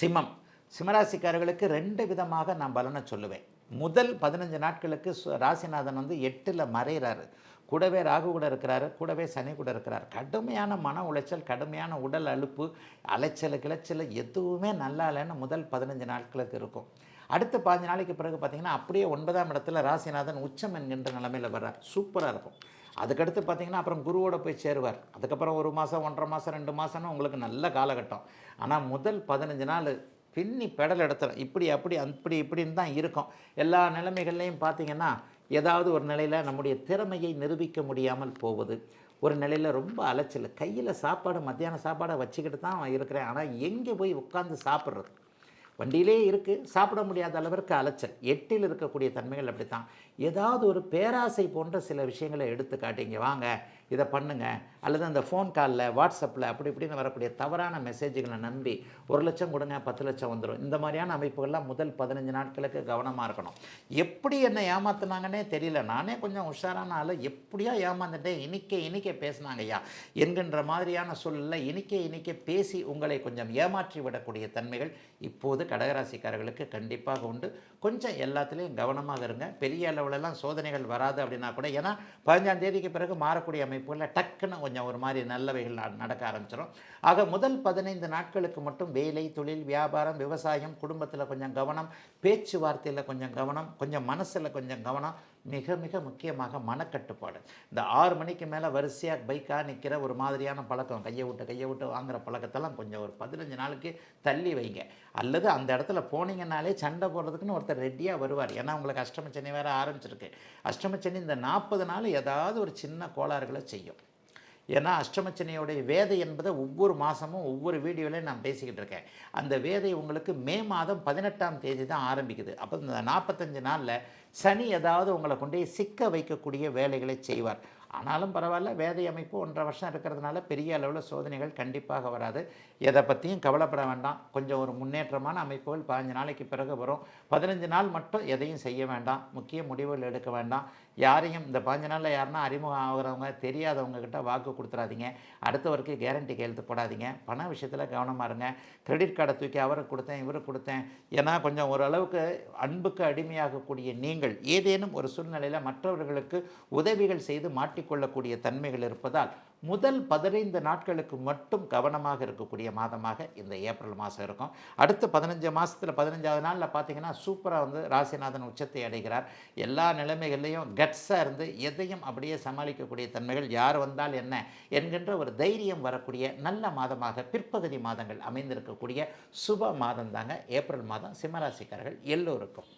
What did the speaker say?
சிம்மம். சிம்மராசிக்காரர்களுக்கு ரெண்டு விதமாக நான் பலனை சொல்லுவேன். முதல் பதினஞ்சு நாட்களுக்கு சு- ராசிநாதன் வந்து எட்டில் மறைகிறாரு கூடவே ராகு கூட இருக்கிறாரு கூடவே சனி கூட இருக்கிறார். கடுமையான மன உளைச்சல் கடுமையான உடல் அலுப்பு அலைச்சல் கிளைச்சல் எதுவுமே நல்லா இல்லைன்னு முதல் பதினஞ்சு நாட்களுக்கு இருக்கும். அடுத்த பதினஞ்சு நாளைக்கு பிறகு பார்த்திங்கன்னா அப்படியே ஒன்பதாம் இடத்துல ராசிநாதன் உச்சம் என்கின்ற நிலமையில் வர்றார். சூப்பராக இருக்கும். அதுக்கடுத்து பார்த்தீங்கன்னா அப்புறம் குருவோட போய் சேருவார். அதுக்கப்புறம் ஒரு மாதம் ஒன்றரை மாதம் ரெண்டு மாதம்னு உங்களுக்கு நல்ல காலகட்டம். ஆனால் முதல் பதினஞ்சு நாள் பின்னி பெடல் இடத்துல இப்படி அப்படி அப்படி இப்படின்னு தான் இருக்கும். எல்லா நிலைமைகள்லையும் பார்த்தீங்கன்னா ஏதாவது ஒரு நிலையில் நம்முடைய திறமையை நிரூபிக்க முடியாமல் போவது ஒரு நிலையில் ரொம்ப அலைச்சல். கையில் சாப்பாடு மத்தியான சாப்பாடை வச்சுக்கிட்டு தான் இருக்கிறேன். ஆனால் எங்கே போய் உட்காந்து சாப்பிட்றது? வண்டியிலே இருக்குது சாப்பிட முடியாத அளவிற்கு அலைச்சல். எட்டில் இருக்கக்கூடிய தன்மைகள் அப்படி தான் ஏதாவது ஒரு பேராசை போன்ற சில விஷயங்களை எடுத்து காட்டிங்க. வாங்க இதை பண்ணுங்கள் அல்லது அந்த ஃபோன் காலில் வாட்ஸ்அப்பில் அப்படி இப்படின்னு வரக்கூடிய தவறான மெசேஜுகளை நம்பி ஒரு லட்சம் கொடுங்க பத்து லட்சம் வந்துடும் இந்த மாதிரியான அமைப்புகள்லாம் முதல் பதினஞ்சு நாட்களுக்கு கவனமாக இருக்கணும். எப்படி என்னை ஏமாத்துனாங்கன்னே தெரியல. நானே கொஞ்சம் உஷாரான ஆள். எப்படியா ஏமாந்துட்டேன்? இனிக்க இனிக்க பேசினாங்க ஐயா. என்கின்ற மாதிரியான சூழலில் இனிக்க இனிக்க பேசி உங்களை கொஞ்சம் ஏமாற்றி விடக்கூடிய தன்மைகள் இப்போது கடகராசிக்காரர்களுக்கு கண்டிப்பாக உண்டு. கொஞ்சம் எல்லாத்துலேயும் கவனமாக இருங்க. பெரிய அளவுலலாம் சோதனைகள் வராது அப்படின்னா கூட ஏன்னா பதினஞ்சாம் தேதிக்கு பிறகு மாறக்கூடிய அமைப்புகளில் டக்குன்னு கொஞ்சம் ஒரு மாதிரி நல்லவைகள் நடக்க ஆரம்பிச்சிடும் ஆக முதல் பதினைந்து நாட்களுக்கு மட்டும் வேலை தொழில் வியாபாரம் விவசாயம் குடும்பத்தில் கொஞ்சம் கவனம் பேச்சுவார்த்தையில் கொஞ்சம் கவனம் கொஞ்சம் மனசில் கொஞ்சம் கவனம் மிக மிக முக்கியமாக மனக்கட்டுப்பாடு. இந்த ஆறு மணிக்கு மேலே வரிசையாக பைக்காக நிற்கிற ஒரு மாதிரியான பழக்கம் கையை விட்டு கையை விட்டு வாங்குகிற பழக்கத்தெல்லாம் கொஞ்சம் ஒரு பதினஞ்சு நாளுக்கு தள்ளி வைங்க. அல்லது அந்த இடத்துல போனீங்கன்னாலே சண்டை போடுறதுக்குன்னு ஒருத்தர் ரெடியாக வருவார். ஏன்னா உங்களுக்கு அஷ்டம சனி வேறு ஆரம்பிச்சிருக்கு. அஷ்டம சனி இந்த நாற்பது நாள் ஏதாவது ஒரு சின்ன கோளாறுகளை செய்யும். ஏன்னா அஷ்டமச்சனையோடைய வேதை என்பதை ஒவ்வொரு மாதமும் ஒவ்வொரு வீடியோலையும் நான் பேசிக்கிட்டு இருக்கேன். அந்த வேதை உங்களுக்கு மே மாதம் பதினெட்டாம் தேதி தான் ஆரம்பிக்குது. அப்போ இந்த நாற்பத்தஞ்சு நாளில் சனி ஏதாவது உங்களை கொண்டு சிக்க வைக்கக்கூடிய வேலைகளை செய்வார். ஆனாலும் பரவாயில்ல வேதை அமைப்பு ஒன்றரை வருஷம் இருக்கிறதுனால பெரிய அளவில் சோதனைகள் கண்டிப்பாக வராது. எதை பற்றியும் கவலைப்பட வேண்டாம். கொஞ்சம் ஒரு முன்னேற்றமான அமைப்புகள் பதினஞ்சு நாளைக்கு பிறகு வரும். பதினஞ்சு நாள் மட்டும் எதையும் செய்ய வேண்டாம். முக்கிய முடிவுகள் எடுக்க வேண்டாம். யாரையும் இந்த பதினஞ்சு நாளில் யாருன்னா அறிமுகம் ஆகிறவங்க தெரியாதவங்க கிட்ட வாக்கு கொடுத்துறாதீங்க. அடுத்தவருக்கு கேரண்டி கையெழுத்து போடாதீங்க. பண விஷயத்தில் கவனமாக இருங்க. கிரெடிட் கார்டை தூக்கி அவருக்கு கொடுத்தேன் இவருக்கு கொடுத்தேன். ஏன்னா கொஞ்சம் ஓரளவுக்கு அன்புக்கு அடிமையாகக்கூடிய நீங்கள் ஏதேனும் ஒரு சூழ்நிலையில் மற்றவர்களுக்கு உதவிகள் செய்து மாட்டி கொள்ளக்கூடிய தன்மைகள் இருப்பதால் முதல் பதினைந்து நாட்களுக்கு மட்டும் கவனமாக இருக்கக்கூடிய மாதமாக இந்த ஏப்ரல் மாதம் இருக்கும். அடுத்த பதினஞ்சு மாதத்தில் பதினஞ்சாவது நாளில் பார்த்தீங்கன்னா சூப்பராக வந்து ராசிநாதன் உச்சத்தை அடைகிறார். எல்லா நிலைமைகள்லையும் கட்ஸாக இருந்து எதையும் அப்படியே சமாளிக்கக்கூடிய தன்மைகள் யார் வந்தால் என்ன என்கின்ற ஒரு தைரியம் வரக்கூடிய நல்ல மாதமாக பிற்பகுதி மாதங்கள் அமைந்திருக்கக்கூடிய சுப மாதம் தாங்க ஏப்ரல் மாதம். சிம்மராசிக்காரர்கள் எல்லோருக்கும்.